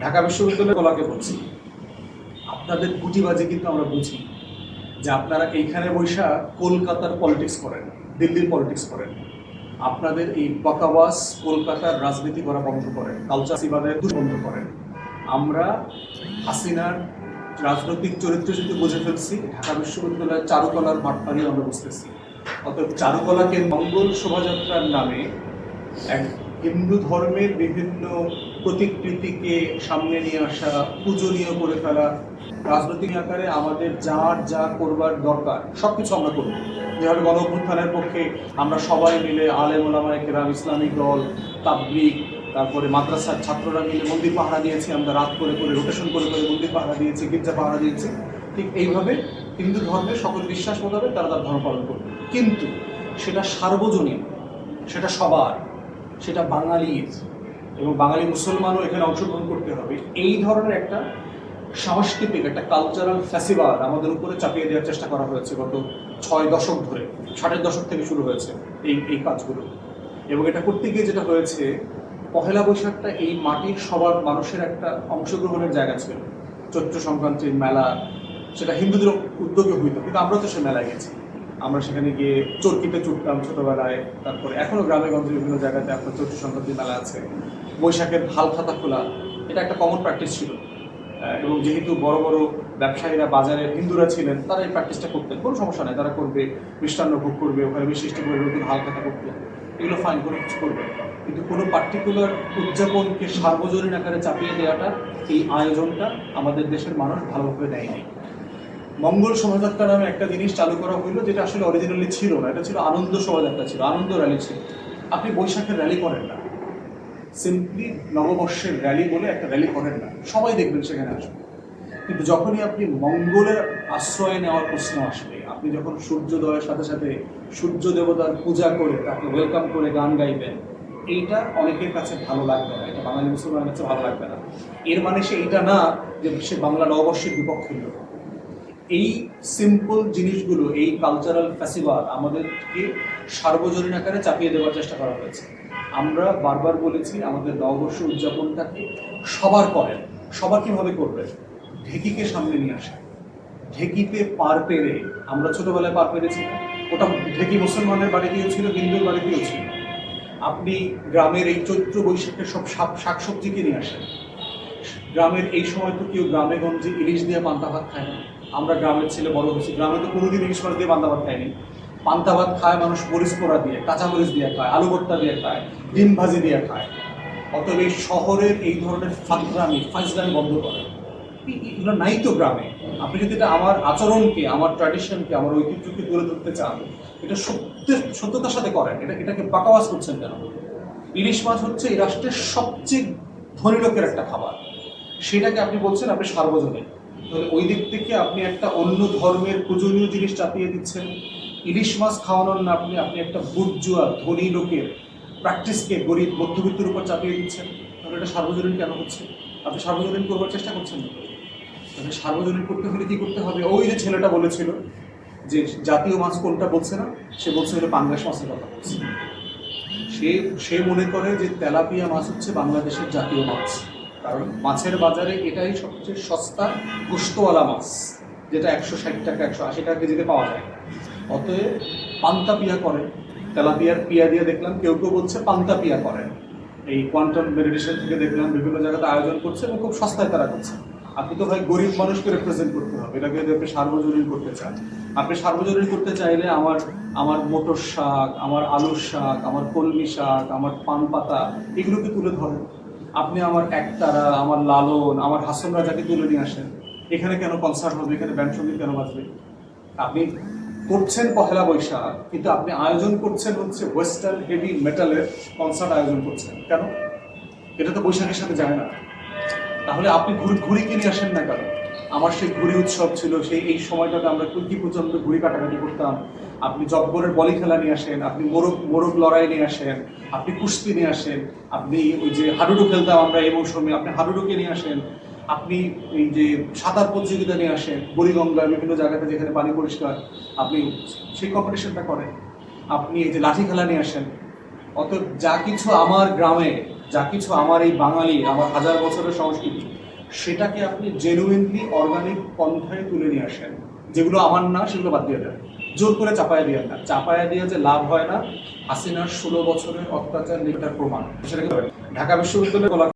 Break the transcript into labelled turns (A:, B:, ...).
A: ঢাকা বিশ্ববিদ্যালয় কলাকে বলছি। আপনাদের গুটিবাজি কিন্তু আমরা বুঝি। যে আপনারা এইখানে বৈশা কলকাতার পলিটিক্স করেন, দিল্লির পলিটিক্স করেন। আপনাদের এই বকাবাস কলকাতার রাজনীতি করা বন্ধ করেন কালচাসিবাদের বন্ধ করেন। আমরা হাসিনার রাজনৈতিক চরিত্র যদি বুঝে ফেলছি, ঢাকা বিশ্ববিদ্যালয়ের চারুকলার মাঠপাড়ি আমরা বুঝতেছি। অর্থাৎ চারুকলাকে মঙ্গল শোভাযাত্রার নামে এক হিন্দু ধর্মের বিভিন্ন প্রতিকৃতিকে সামনে নিয়ে আসা, পূজনীয় করে ফেলা, রাজনৈতিক আকারে আমাদের যার যা করবার দরকার সব কিছু আমরা করব। যেভাবে গণ অভ্যুত্থানের পক্ষে আমরা সবাই মিলে আলেম ওলামায় কেরাম ইসলামিক দল, তাবলিগ, তারপরে মাদ্রাসার ছাত্ররা মিলে মন্দির পাহারা দিয়েছি, আমরা রাত করে করে রোটেশন করে করে মন্দির পাহারা দিয়েছি, গির্জা পাহারা দিয়েছি। ঠিক এইভাবে হিন্দু ধর্মের সকল বিশ্বাস মোতাবেক তারা তার ধর্ম পালন করবে। কিন্তু সেটা সার্বজনীন, সেটা সবার, সেটা বাঙালির এবং বাঙালি মুসলমানও এখানে অংশগ্রহণ করতে হবে। এই ধরনের একটা সাংস্কৃতিক, একটা কালচারাল ফেস্টিভাল আমাদের উপরে চাপিয়ে দেওয়ার চেষ্টা করা হয়েছে গত ছয় দশক ধরে ষাটের দশক থেকে শুরু হয়েছে এই এই কাজগুলো। এবং এটা করতে গিয়ে যেটা হয়েছে, পহেলা বৈশাখটা এই মাটির সবার মানুষের একটা অংশগ্রহণের জায়গা ছিল। চৈত্র সংক্রান্তির মেলা, সেটা হিন্দুদের উদ্যোগে হইতো, কিন্তু আমরা তো সে মেলায় গেছি। আমরা সেখানে গিয়ে চরকিতে চুটতাম ছোটবেলায়, তারপরে এখনও গ্রামে গঞ্জে বিভিন্ন জায়গাতে আপনার চৈত্র সংক্রান্তির মেলা আছে। বৈশাখের হাল খাতা খোলা, এটা একটা কমন প্র্যাকটিস ছিল। এবং যেহেতু বড় বড় ব্যবসায়ীরা বাজারে হিন্দুরা ছিলেন, তারা এই প্র্যাকটিসটা করতেন। কোনো সমস্যা নেই, তারা করবে, মিষ্টান্ন ভোগ করবে, ওখানে বিশিষ্ট করে নতুন হাল খাতা করবে এগুলো ফাইন করে কিছু করবে কিন্তু কোনো পার্টিকুলার উদযাপনকে সার্বজনীন আকারে চাপিয়ে দেওয়াটা, এই আয়োজনটা আমাদের দেশের মানুষ ভালোভাবে নেয়নি মঙ্গল শোভাযাত্রা নামে একটা জিনিস চালু করা হইল যেটা আসলে অরিজিনালি ছিল না। এটা ছিল আনন্দ শোভাযাত্রা ছিল, আনন্দ র্যালি ছিল। আপনি বৈশাখের র্যালি করেন না। সিম্পলি নববর্ষের র্যালি বলে একটা র্যালি করেন না। সবাই দেখবেন সেখানে আসবে। কিন্তু যখনই আপনি মঙ্গলের আশ্রয় নেওয়ার প্রশ্ন আসবে, আপনি যখন সূর্যোদয়ের সাথে সাথে সূর্য দেবতার পূজা করে তাকে ওয়েলকাম করে গান গাইবেন, এইটা অনেকের কাছে ভালো লাগবে না। এটা বাঙালি মুসলমানের কাছে ভালো লাগবে না। এর মানে সে এইটা না যে সে বাংলা নববর্ষের বিপক্ষে লোক এই সিম্পল জিনিসগুলো, এই কালচারাল ফেস্টিভাল আমাদেরকে সার্বজনীন আকারে চাপিয়ে দেওয়ার চেষ্টা করা হয়েছে। আমরা বারবার বলেছি, আমাদের নববর্ষ উদযাপনটাকে সবার করেন সবার কীভাবে করবেন ঢেকিকে সামনে নিয়ে আসে। ঢেকিতে পার পেরে, আমরা ছোটোবেলায় পার পেরেছি ওটা ঢেকি মুসলমানের বাড়িতেও ছিল, হিন্দুর বাড়িতেও ছিল। আপনি গ্রামের এই চৈত্র বৈশাখের সব শাক, শাকসবজিকে নিয়ে আসেন। গ্রামের এই সময় তো কেউ গ্রামে গঞ্জে ইলিশ দিয়ে পান্তা ভাত খায় না। আমরা গ্রামের ছেলে, বড় হয়েছি। গ্রামে তো কোনোদিন ইলিশ মাছ দিয়ে পান্তা ভাত খায়নি পান্তা ভাত খায় মানুষ মরিচ পোড়া দিয়ে, কাঁচা মরিচ দিয়ে খায়, আলু ভর্তা দিয়ে খায়, ডিম ভাজি দিয়ে খায়। অতএব এই শহরের এই ধরনের ফাঁকরামি ফাইজলামি বন্ধ করে এগুলো নাই তো গ্রামে। আপনি যদি এটা আমার আচরণকে, আমার ট্র্যাডিশনকে আমার ঐতিহ্যকে তুলে ধরতে চান, এটা সত্যের, সত্যতার সাথে করেন। এটা, এটাকে বাকাওয়াজ করছেন কেন? ইলিশ মাছ হচ্ছে এই রাষ্ট্রের সবচেয়ে ধনী লোকের একটা খাবার। সেটাকে আপনি বলছেন আপনি সার্বজনীন। তাহলে ওই দিক থেকে আপনি একটা অন্য ধর্মের পূজনীয় জিনিস চাপিয়ে দিচ্ছেন। ইলিশ মাছ খাওয়ানোর না আপনি আপনি একটা বুর্জুয়া ধনী লোকের প্র্যাকটিসকে গরিব মধ্যবিত্তের উপর চাপিয়ে দিচ্ছেন। তাহলে এটা সার্বজনীন কেন হচ্ছে? আপনি সার্বজনীন করবার চেষ্টা করছেন না। তাহলে সার্বজনীন করতে হলে কি করতে হবে? ওই যে ছেলেটা বলেছিল যে জাতীয় মাছ কোনটা বলছে না, সে বলছে হলো পাঙ্গাস মাছের কথা বলছে। সে সে মনে করে যে তেলাপিয়া মাছ হচ্ছে বাংলাদেশের জাতীয় মাছ। কারণ মাছের বাজারে এটাই সবচেয়ে সস্তা গোস্তওয়ালা মাছ, যেটা একশো ষাট টাকা, একশো আশি টাকা কেজিতে পাওয়া যায়। অতএব পান্তা পিয়া করেন। তেলাপিয়ার পিয়া দিয়ে দেখলাম, কেউ কেউ বলছে পান্তা পিয়া করেন। এই কোয়ান্টাম মেডিটেশন থেকে দেখলাম, বিভিন্ন জায়গাতে আয়োজন করছে এবং খুব সস্তায় তারা করছে। আপনি তো ভাই গরিব মানুষকে রিপ্রেজেন্ট করতে হবে। এটাকে যদি আপনি সার্বজনীন করতে চান। আপনি সার্বজনীন করতে চাইলে আমার আমার মোটর শাক, আমার আলুর শাক, আমার কলমি শাক, আমার পান পাতা, এগুলোকে তুলে ধরেন। আপনি আমার একতারা আমার লালন, আমার হাসন রাজাকে তুলে নিয়ে আসেন। এখানে কেন কনসার্ট হবে? এখানে ব্যান্ড সংগীত কেন বাজবে? আপনি করছেন পহেলা বৈশাখ, কিন্তু আপনি আয়োজন করছেন হচ্ছে ওয়েস্টার্ন হেভি মেটালের কনসার্ট আয়োজন করছেন। কেন? এটা তো বৈশাখের সাথে যায় না। তাহলে আপনি ঘুরি ঘুরি কিনে আসেন না কেন? আমার সেই ঘুড়ি উৎসব ছিল, সেই, এই সময়টাতে আমরা কুলকি পর্যন্ত ঘুড়ি কাটাকাটি করতাম। আপনি জব্বরের বলি খেলা নিয়ে আসেন, আপনি মোরগ মোরগ লড়াই নিয়ে আসেন, আপনি কুস্তি নিয়ে আসেন, আপনি ওই যে হাডুডু খেলতাম আমরা এই মৌসুমে, আপনি হাডুডুকে নিয়ে আসেন, আপনি এই যে সাঁতার প্রতিযোগিতা নিয়ে আসেন, বুড়িগঙ্গা, বিভিন্ন জায়গাতে যেখানে পানি পরিষ্কার, আপনি সেই কম্পিটিশনটা করেন। আপনি এই যে লাঠি খেলা নিয়ে আসেন, অতএব যা কিছু আমার গ্রামে, যা কিছু আমার এই বাঙালি, আমার হাজার বছরের সংস্কৃতি সেটাকে আপনি জেনুইনলি অর্গানিক পন্থায় তুলে নিয়ে আসেন। যেগুলো আমার না, সেগুলো বাদ দিয়ে দেন। জোর করে চাপায়া দিয়ে না। চাপায়া দিয়ে যে লাভ হয় না, হাসিনার ষোলো বছরের অত্যাচার নিটার প্রমাণ। সেটাকে ঢাকা বিশ্ববিদ্যালয়ে